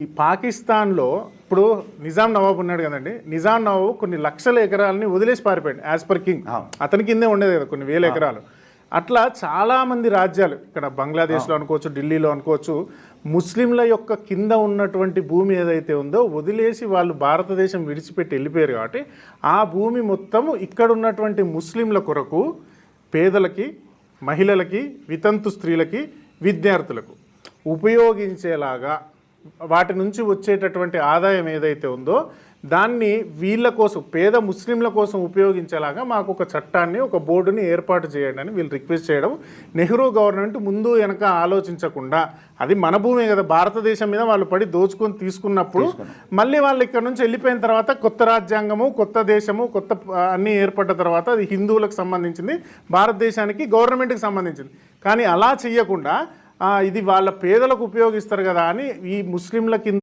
ఈ పాకిస్తాన్లో ఇప్పుడు నిజాం నవాబ్ ఉన్నాడు కదండి. నిజాం నవాబు కొన్ని లక్షల ఎకరాలని వదిలేసి పారిపోయాడు యాజ్ పర్ కింగ్ అతని కిందే ఉండేది కదా కొన్ని వేల ఎకరాలు. అట్లా చాలా మంది రాజ్యాలు ఇక్కడ బంగ్లాదేశ్లో అనుకోవచ్చు ఢిల్లీలో అనుకోవచ్చు ముస్లింల యొక్క కింద ఉన్నటువంటి భూమి ఏదైతే ఉందో వదిలేసి వాళ్ళు భారతదేశం విడిచిపెట్టి వెళ్ళిపోయారు కాబట్టి ఆ భూమి మొత్తము ఇక్కడ ఉన్నటువంటి ముస్లింల కొరకు పేదలకి మహిళలకి వితంతు స్త్రీలకి విద్యార్థులకు ఉపయోగించేలాగా వాటి నుంచి వచ్చేటటువంటి ఆదాయం ఏదైతే ఉందో దాన్ని వీళ్ళ కోసం పేద ముస్లింల కోసం ఉపయోగించేలాగా మాకు ఒక చట్టాన్ని ఒక బోర్డుని ఏర్పాటు చేయండి అని వీళ్ళు రిక్వెస్ట్ చేయడం నెహ్రూ గవర్నమెంట్ ముందు వెనక ఆలోచించకుండా అది మన భూమే కదా భారతదేశం మీద వాళ్ళు పడి దోచుకొని తీసుకున్నప్పుడు మళ్ళీ వాళ్ళు ఇక్కడ నుంచి వెళ్ళిపోయిన తర్వాత కొత్త రాజ్యాంగము కొత్త దేశము కొత్త అన్నీ ఏర్పడ్డ తర్వాత అది హిందువులకు సంబంధించింది భారతదేశానికి గవర్నమెంట్కి సంబంధించింది. కానీ అలా చేయకుండా ఇది వాళ్ళ పేదలకు ఉపయోగిస్తారు కదా అని ఈ ముస్లింల కింద